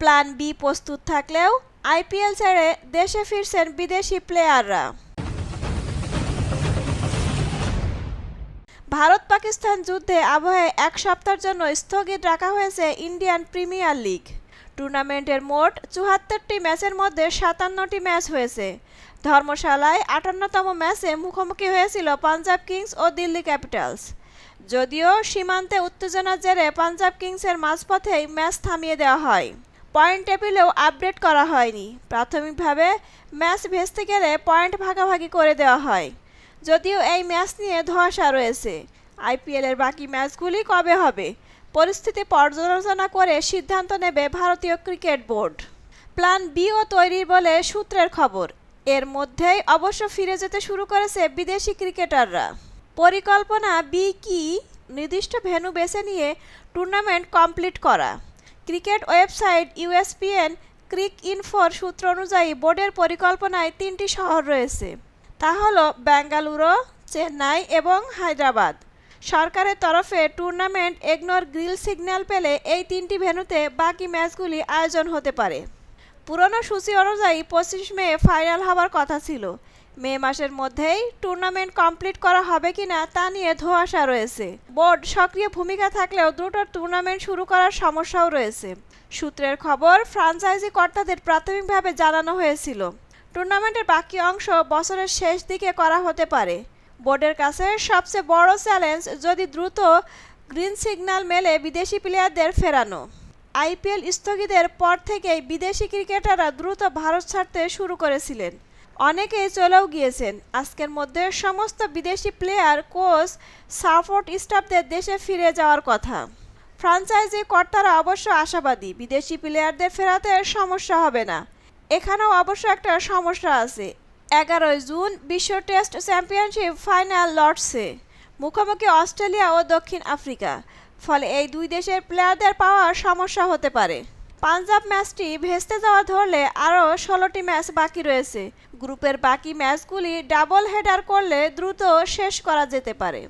Plan B প্রস্তুত থাকলেও IPL ছেড়ে দেশে ফিরছেন বিদেশি প্লেয়াররা। ভারত পাকিস্তান যুদ্ধে আবহে এক সপ্তাহের জন্য স্থগিত রাখা হয়েছে ইন্ডিয়ান প্রিমিয়ার লিগ। টুর্নামেন্টের মোট চুয়াত্তরটি ম্যাচের মধ্যে সাতান্নটি ম্যাচ হয়েছে। ধর্মশালায় আটান্নতম ম্যাচে মুখোমুখি হয়েছিল পাঞ্জাব কিংস ও দিল্লি ক্যাপিটালস। যদিও সীমান্তে উত্তেজনার জেরে পাঞ্জাব কিংসের মাঝপথেই ম্যাচ থামিয়ে দেওয়া হয়। পয়েন্ট টেবিলেও আপডেট করা হয়নি। প্রাথমিকভাবে ম্যাচ ভেস্তে গেলে পয়েন্ট ভাগাভাগি করে দেওয়া হয়। যদিও এই ম্যাচ নিয়ে ধোঁয়াশা রয়েছে। আইপিএলের বাকি ম্যাচগুলি কবে হবে? পরিস্থিতি পর্যালোচনা করে সিদ্ধান্ত নেবে ভারতীয় ক্রিকেট বোর্ড। প্ল্যান বিও তৈরি বলে সূত্রের খবর। এর মধ্যেই অবশ্য ফিরে যেতে শুরু করেছে বিদেশি ক্রিকেটাররা। পরিকল্পনা বি কি? নির্দিষ্ট ভেন্যু বেছে নিয়ে টুর্নামেন্ট কমপ্লিট করা। ক্রিকেট ওয়েবসাইট ইউএসপিএন ক্রিক ইনফোর সূত্র অনুযায়ী বোর্ডের পরিকল্পনায় তিনটি শহর রয়েছে। তা হল বেঙ্গালুরু, চেন্নাই এবং হায়দ্রাবাদ। সরকারের তরফে টুর্নামেন্ট এগনোর গ্রিল সিগন্যাল পেলে এই তিনটি ভেন্যুতে বাকি ম্যাচগুলি আয়োজন হতে পারে। পুরনো সূচি অনুযায়ী পঁচিশ মে ফাইনাল হওয়ার কথা ছিল। মে মাসের মধ্যেই টুর্নামেন্ট কমপ্লিট করা হবে কিনা তা নিয়ে ধোঁয়াশা রয়েছে। বোর্ড সক্রিয় ভূমিকা থাকলেও দ্রুত টুর্নামেন্ট শুরু করার সমস্যাও রয়েছে। সূত্রের খবর, ফ্রাঞ্চাইজি কর্তাদের প্রাথমিকভাবে জানানো হয়েছিল। টুর্নামেন্টের বাকি অংশ বছরের শেষ দিকে করা হতে পারে। বোর্ডের কাছে সবচেয়ে বড় চ্যালেঞ্জ, যদি দ্রুত গ্রিন সিগন্যাল মেলে বিদেশি প্লেয়ারদের ফেরানো। আইপিএল স্থগিতের পর থেকেই বিদেশি ক্রিকেটাররা দ্রুত ভারত ছাড়তে শুরু করেছিলেন। অনেকেই চলেও গিয়েছেন। আজকের মধ্যে সমস্ত বিদেশি প্লেয়ার, কোচ, সাপোর্ট স্টাফদের দেশে ফিরে যাওয়ার কথা। ফ্রাঞ্চাইজি কর্তারা অবশ্য আশাবাদী, বিদেশি প্লেয়ারদের ফেরাতে সমস্যা হবে না। এখানেও অবশ্য একটা সমস্যা আছে। এগারোই জুন বিশ্ব টেস্ট চ্যাম্পিয়নশিপ ফাইনাল লর্ডসে মুখোমুখি অস্ট্রেলিয়া ও দক্ষিণ আফ্রিকা। ফলে এই দুই দেশের প্লেয়ারদের পাওয়ার সমস্যা হতে পারে। পাঞ্জাব ম্যাচটি ভেস্তে যাওয়া ধরলে আরও ষোলোটি ম্যাচ বাকি রয়েছে। গ্রুপের বাকি ম্যাচগুলি ডাবল হেডার করলে দ্রুত শেষ করা যেতে পারে।